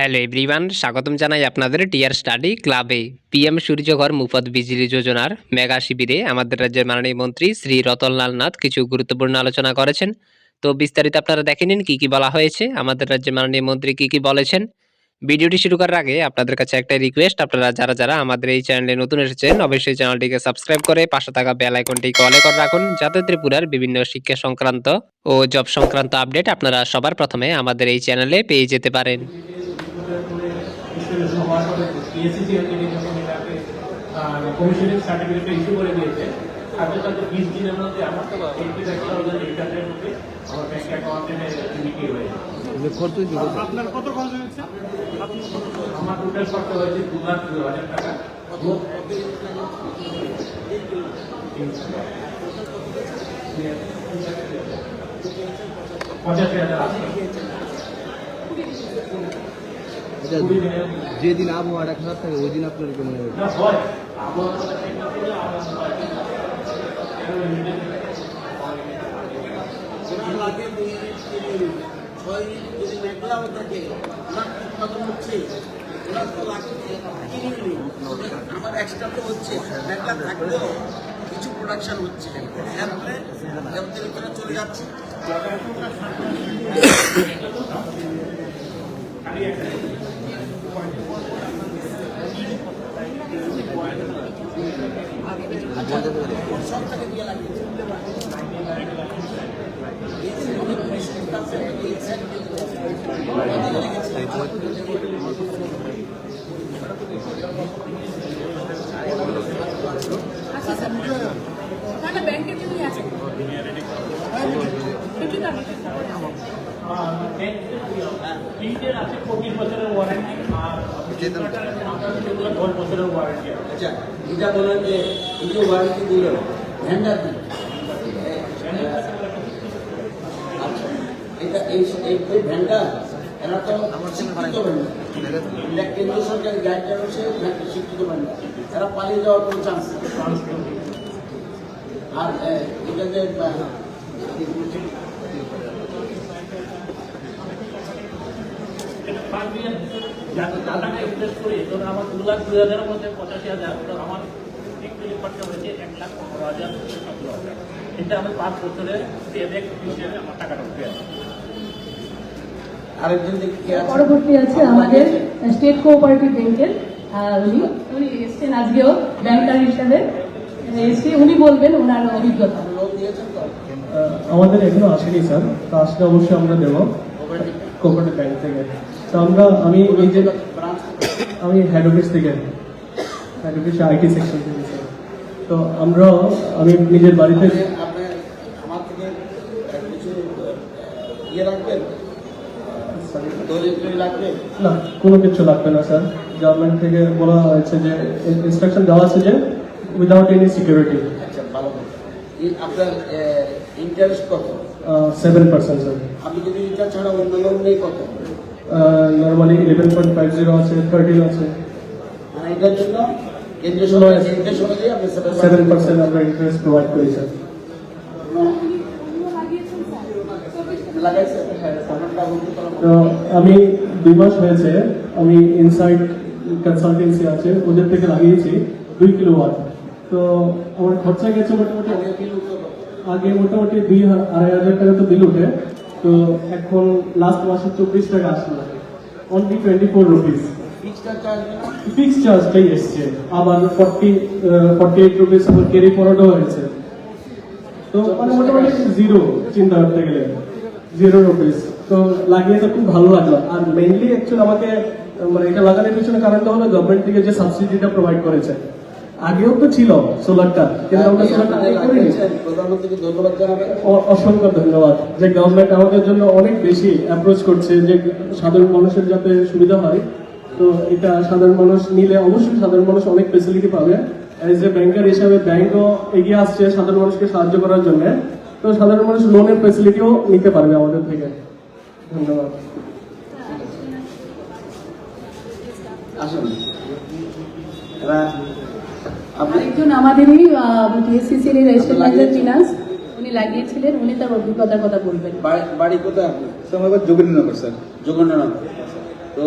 Hello everyone স্বাগতম জানাই আপনাদের টিয়ার স্টাডি ক্লাবে পিএম সূর্যঘর মুফত বিজলি যোজনার মেগা শিবিরে আমাদের রাজ্যের মাননীয় মন্ত্রী শ্রী রতনলাল নাথ কিছু গুরুত্বপূর্ণ আলোচনা করেছেন। তো বিস্তারিত আপনারা দেখে নিন কী কী বলা হয়েছে, আমাদের রাজ্যের মাননীয় মন্ত্রী কী কী বলেছেন। ভিডিওটি শুরু করার আগে আপনাদের কাছে একটা রিকোয়েস্ট আপনারা যারা যারা আমাদের এই চ্যানেলে নতুন এসেছেন, অবশ্যই চ্যানেলটিকে সাবস্ক্রাইব করে পাশে থাকা বেল আইকনটি কলে করে রাখুন, যাতে ত্রিপুরার বিভিন্ন শিক্ষা সংক্রান্ত ও জব সংক্রান্ত আপডেট আপনারা সবার প্রথমে আমাদের এই চ্যানেলে পেয়ে যেতে পারেন। স্কুলের সবার সাথে পিএসসি তিনি যখন এটাকে কমিশনের সার্টিফিকেটটা ইস্যু করে দিয়েছে সাথে সাথে বিশ দিনের মধ্যে আমার তো eighty thousand eight hundred rupee আমার ব্যাংক অ্যাকাউন্টে বিক্রি হয়ে আপনার কত খরচ হয়েছে? আমার টোটাল খরচা হয়েছে দু লাখ দু হাজার টাকা। পঁচাশি হাজার আচ্ছা, যেদিন আবহাওয়াটা খারাপ থাকে ওই দিন আপনার কি মনে হয় না হয় আবহাওয়া ঠিক না থাকলে আমরা তো এক্সট্রা হচ্ছে মেঘলা থাকলেও কিছু প্রোডাকশন হচ্ছে ভিতরে চলে যাচ্ছে দিয়ে লাগিয়েছে আচ্ছা স্যার তাহলে ব্যাংকের জন্যই আছে একটু দাম আছে পঁচিশ বছরের ওয়ারেন্টি আর আপনার যেগুলো দশ বছরের ওয়ারেন্টি আছে এটা বলেন যে এই যে ওয়ারেন্টি দিল ভ্যান্ডার দিল এটা এই এই ভ্যান্ডার এরা তো কেন্দ্র গাইডলাইন হচ্ছে শিক্ষিত ভ্যান্ডার এরা পালিয়ে যাওয়ার কোনো চান্স আর এটা যে যাতে টাকাটা ইনভেস্ট করি ধরুন আমার দু লাখ দুই হাজারের মধ্যে পঁচাশি হাজার তো আমার একটু খরচা হয়েছে এক লাখ পনেরো হাজার সতেরো হাজার। এটা আমি পাঁচ বছরে পেব্যাক হিসেবে আমার টাকাটা উঠে আসে। আরেকজন দেখি কে আছে? পরবর্তী আছে আমাদের স্টেট কোঅপারেটিভ ব্যাংকের উনি উনি এসছেন আজকেও ব্যাংকার হিসাবে। এসে উনি বলবেন ওনার অভিজ্ঞতা। লোন দিয়েছেন তো? আমাদের এখনও আসেনি স্যার। তো আসলে অবশ্যই আমরা দেবো। কোপারেটিভ ব্যাংক থেকে। তো আমরা আমি এই যে আমি হেড অফিস থেকে হেড অফিস আইটি সেকশন থেকে তো আমরা আমি নিজের বাড়িতে আমার থেকে কিছু ইয়ে রাখবেন? না কোনো কিছু লাগবে না স্যার। গভর্নমেন্ট থেকে বলা হয়েছে যে ইনস্ট্রাকশন দেওয়া আছে যে উইদাউট এনি সিকিউরিটি আচ্ছা ভালো। আপনার ইন্টারেস্ট কত? Seven percent sir. আপনি যদি এটা ছাড়া অন্য লোন নেই কত? Normally eleven point five zero আছে থার্টিন আছে। মানে এটার জন্য কেন্দ্রীয় সরকার নির্দেশ অনুযায়ী আপনি সেভেন পার্সেন্ট আমরা ইন্টারেস্ট প্রোভাইড করি স্যার লাগাইছে? আপনারটা বলতে পারব তো আমি দুই মাস হয়েছে আমি ইনসাইড কনসালটেন্সি আছে ওদের থেকে লাগিয়েছি দুই কিলো ওয়াট তো আমার খরচা গেছে মোটামুটি আগে বিল উঠতো। কত? আগে মোটামুটি দুই হা- আড়াই হাজার টাকা তো বিল ওঠে। তো এখন লাস্ট মাসে চব্বিশ টাকা আসলো only twenty four rupees fix চার্জটাই এসছে। আবার forty forty eight rupees carry ফরওয়ার্ডও হয়েছে। তো মানে মোটামুটি জিরো চিন্তা করতে গেলে। জিরো রুপিস তো লাগিয়ে তো খুব ভালো লাগল। আর মেইনলি অ্যাকচুয়ালি আমাকে মানে এটা লাগানোর পিছনে কারণটা হলো গভর্নমেন্ট থেকে যে সাবসিডিটা প্রোভাইড করেছে। আগেও তো ছিল সোলারটা কিন্তু আমরা সোলারটা করিনি। প্রধানমন্ত্রীকে ধন্যবাদ জানাবেন। অসংখ্য ধন্যবাদ। যে গভর্নমেন্ট আমাদের জন্য অনেক বেশি অ্যাপ্রোচ করছে যে সাধারণ মানুষের যাতে সুবিধা হয় তো এটা সাধারণ মানুষ নিলে অবশ্যই সাধারণ মানুষ অনেক ফেসিলিটি পাবে। অ্যাজ এ ব্যাংকার হিসাবে ব্যাংকও এগিয়ে আসছে সাধারণ মানুষকে সাহায্য করার জন্য। তো সাধারণ মানুষ লোনের ফেসিলিটিও নিতে পারবে আমাদের থেকে। ধন্যবাদ। আসুন। এরা আপনি আরেকজন আমাদেরই টিএসসিসির রেজিস্টার ম্যানেজার ফিনান্স উনি লাগিয়েছিলেন উনি তার অভিজ্ঞতার কথা বলবেন। বাড়ি- বাড়ি কোথায় আপনার সময় যোগেন্দ্রনগর স্যার। যোগেন্দ্রনাথ তো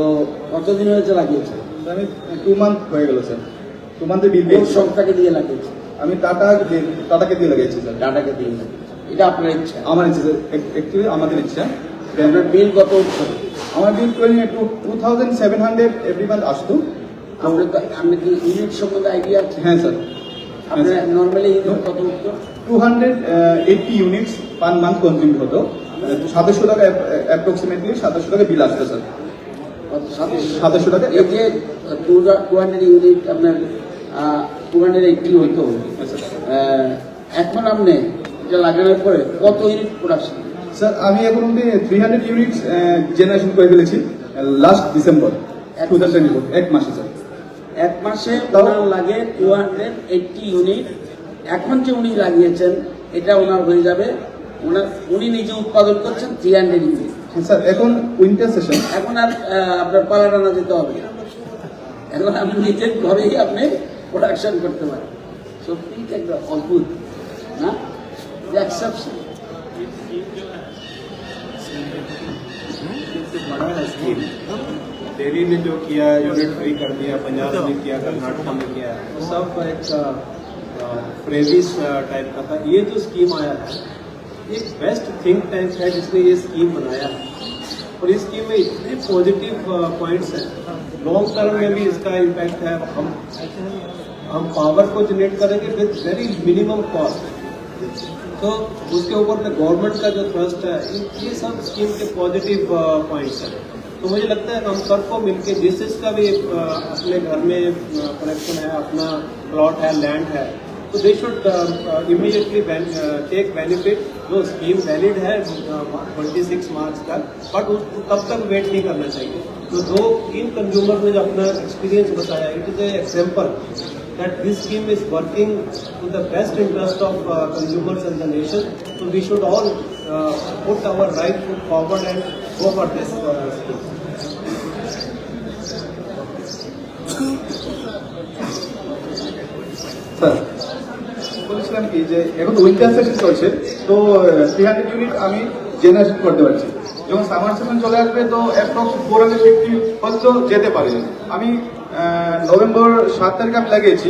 কতদিন হয়েছে লাগিয়েছে আমি টু মান্থ হয়ে গেল স্যার। টু মান্থে বিল সংস্থাকে দিয়ে লাগিয়েছে আমি টাটা টাটাকে দিয়ে লাগিয়েছি স্যার। ডাটাকে দিয়ে এটা আপনার ইচ্ছা? আমার ইচ্ছা স্যার। অ্যাকচুয়ালি আমাদের ইচ্ছা। আপনার বিল কত উঠছে আমার bill twenty two two thousand seven hundred every month আসতো। আপনার তো আপনি কি ইউনিট সম্বন্ধে আইডিয়া আছে? হ্যাঁ স্যার। আপনার নর্মালি ইউনিট কত two hundred eighty units per month consume হতো। সাতাশশো টাকা অ্যাপ্রক্সিমেটলি সাতাশশো টাকা বিল আসতো স্যার। সাতাশশো টাকা এই যে টু হান্ড্রেড ইউনিট আপনার টু হান্ড্রেড এইটটি হইতো। এখন আপনি এটা লাগানোর পরে কত ইউনিট প্রোডাকশন স্যার আমি এখন অব্দি থ্রি হান্ড্রেড ইউনিটস জেনারেশন করে ফেলেছি লাস্ট ডিসেম্বর টু থাউজেন্ড এক মাসে স্যার। এক মাসে ওনার লাগে টু হান্ড্রেড এইটটি ইউনিট এখন যে উনি লাগিয়েছেন এটা ওনার হয়ে যাবে। ওনার উনি নিজে উৎপাদন করছেন থ্রি হান্ড্রেড ইউনিট স্যার এখন উইন্টার সেশন এখন আর আপনার পালা টানা যেতে হবে। না। এখন আপনি নিজের ঘরেই আপনি প্রোডাকশন করতে পারেন। সত্যি একটা অদ্ভুত না? এক্সেপশন दिल्ली ने जो किया यूनिट फ्री कर दिया पंजाब ने किया कर्नाटक में किया वो सब एक फ्रेजिस टाइप का था। ये जो स्कीम आया है एक बेस्ट थिंक टैंक है जिसने ये स्कीम बनाया है। और इस स्कीम में इतने पॉजिटिव पॉइंट्स हैं। लॉन्ग टर्म में भी इसका इम्पैक्ट है। हम हम पावर को जनरेट करेंगे विद वेरी मिनिमम कॉस्ट तो उसके ऊपर में गवर्नमेंट का जो ट्रस्ट है ये सब स्कीम के पॉजिटिव पॉइंट्स हैं। तो मुझे लगता है हम सबको मिलके जिस का भी अपने घर में कनेक्शन है अपना प्लॉट है लैंड है तो they should immediately take benefit जो स्कीम वैलिड है ट्वेंटी सिक्स मार्च तक बट उस तब तक वेट नहीं करना चाहिए तो दो इन कंज्यूमर ने जो अपना एक्सपीरियंस बताया it is a example that this scheme is working to the best interest of uh, consumers and the nation. So we should all uh, put our right foot this uh, scheme. Sir বলছিলাম কি যে, এখন winter session চলছে, তো three hundred unit আমি generation করতে পারছি। যখন সামার সেশন চলে আসবে, তো অ্যাপ্রক্স ফোর হান্ড্রেড ফিফটি হয়তো যেতে পারে। আমি নভেম্বর সাত তারিখে আমি লাগিয়েছি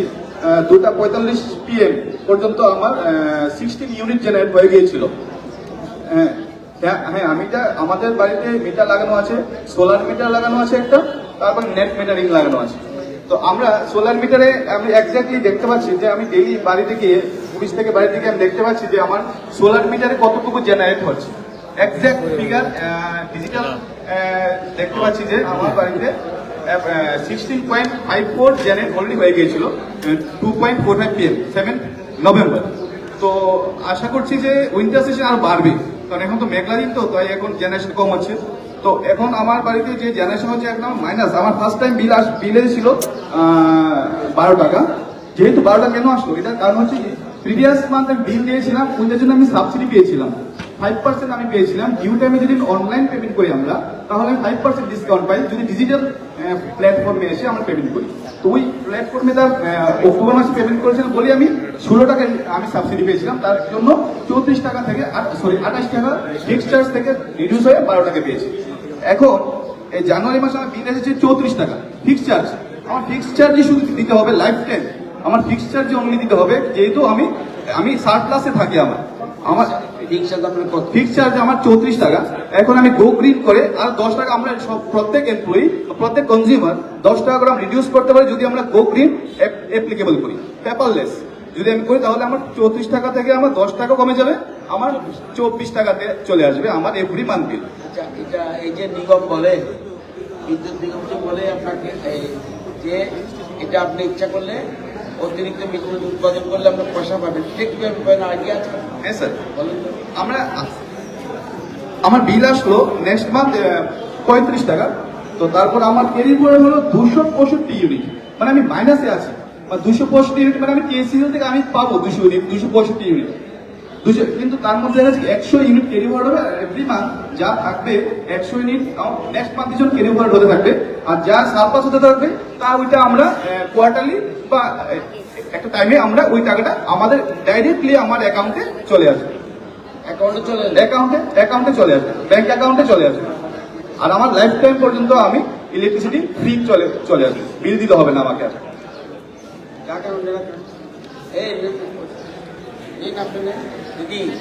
দুটা পঁয়তাল্লিশ পিএম পর্যন্ত আমার সিক্সটিন ইউনিট জেনারেট হয়ে গিয়েছিল। হ্যাঁ হ্যাঁ হ্যাঁ আমি যা, আমাদের বাড়িতে মিটার লাগানো আছে সোলার মিটার লাগানো আছে একটা, তারপর নেট মিটারিং লাগানো আছে। তো আমরা সোলার মিটারে আমি এক্স্যাক্টলি দেখতে পাচ্ছি যে আমি ডেইলি বাড়িতে গিয়ে অফিস থেকে বাড়িতে গিয়ে আমি দেখতে পাচ্ছি যে আমার সোলার মিটারে কতটুকু জেনারেট হচ্ছে। এক্স্যাক্ট ফিগার ডিজিটাল দেখতে পাচ্ছি যে আমার বাড়িতে sixteen point five four generate already হয়ে গিয়েছিল two point four five PM seven November তো আশা করছি যে উইন্টার সেশন আরও বাড়বে কারণ এখন তো মেঘলা দিন তো তাই এখন জেনারেশন কম হচ্ছে তো এখন আমার বাড়িতে যে জেনারেশন হচ্ছে একদম মাইনাস আমার ফার্স্ট টাইম বিল আস বিল এসেছিল বারো টাকা। যেহেতু বারোটা কেন আসলো, এটার কারণ হচ্ছে প্রিভিয়াস মান্থ আমি বিল দিয়েছিলাম ওইটার জন্য আমি সাবসিডি পেয়েছিলাম। ফাইভ পার্সেন্ট আমি পেয়েছিলাম। ডিউ টাইমে যদি অনলাইন পেমেন্ট করি আমরা, তাহলে আমি ফাইভ পার্সেন্ট ডিসকাউন্ট পাই। যদি ডিজিটাল প্ল্যাটফর্মে এসে আমরা পেমেন্ট করি। তো ওই প্ল্যাটফর্মে তার অক্টোবর মাসে পেমেন্ট করেছিলাম বলে আমি ষোলো টাকা আমি সাবসিডি পেয়েছিলাম। তার জন্য চৌত্রিশ টাকা থেকে সরি আঠাশ টাকা ফিক্সড চার্জ থেকে রিডিউস হয়ে বারো টাকা পেয়েছি। এখন এই জানুয়ারি মাসে আমার বিল এসেছে চৌত্রিশ টাকা। ফিক্সড চার্জ আমার ফিক্সড চার্জই শুধু দিতে হবে লাইফ টাইম আমার ফিক্সড চার্জে অনলি দিতে হবে যেহেতু আমি আমি সারপ্লাসে থাকি আমার। আমার ফিক্স চার্জ আমার চৌত্রিশ টাকা। এখন আমি গো গ্রিন করে আর দশ টাকা আমরা সব প্রত্যেক এমপ্লয়ি প্রত্যেক কনজিউমার দশ টাকা করে আমরা রিডিউস করতে পারি যদি আমরা গো গ্রিন অ্যাপ্লিকেবল করি। পেপারলেস যদি আমি করি তাহলে আমার চৌত্রিশ টাকা থেকে আমার দশ টাকা কমে যাবে। আমার চব্বিশ টাকাতে চলে আসবে আমার এভরি মান্থ বিল এটা এই যে নিগম বলে বিদ্যুৎ নিগম যে বলে আপনাকে এই যে এটা আপনি ইচ্ছা করলে অতিরিক্ত বিদ্যুৎ উৎপাদন করলে আমরা পয়সা পাবেন। ঠিক আইডিয়া আছে? হ্যাঁ স্যার। বলেন আমরা আমার বিল আসলো নেক্সট মান্থ পঁয়ত্রিশ টাকা। তো তারপর আমার ক্রেডিট পড়ে হলো দুশো পঁয়ষট্টি ইউনিট মানে আমি মাইনাসে আছি। মানে দুশো পঁয়ষট্টি ইউনিট মানে আমি টিএসিএল থেকে আমি পাবো দুশো ইউনিট দুশো পঁয়ষট্টি ইউনিট দুশো কিন্তু তার মধ্যে দেখা যাচ্ছে একশো ইউনিট ক্যারি ফরওয়ার্ড হবে এভরি মান্থ যা থাকবে একশো ইউনিট নেক্সট মান্থ কিছু ক্যারি ফরওয়ার্ড হতে থাকবে আর যা সারপাস হতে থাকবে তা ওইটা আমরা কোয়ার্টারলি বা একটা টাইমে আমরা ওই টাকাটা আমাদের ডাইরেক্টলি আমার অ্যাকাউন্টে চলে আসবে অ্যাকাউন্টে চলে অ্যাকাউন্টে অ্যাকাউন্টে চলে আসবে ব্যাংক অ্যাকাউন্টে চলে আসবে আর আমার লাইফ টাইম পর্যন্ত আমি ইলেকট্রিসিটি ফ্রি চলে চলে আসবে বিল দিতে হবে না আমাকে আর এই 一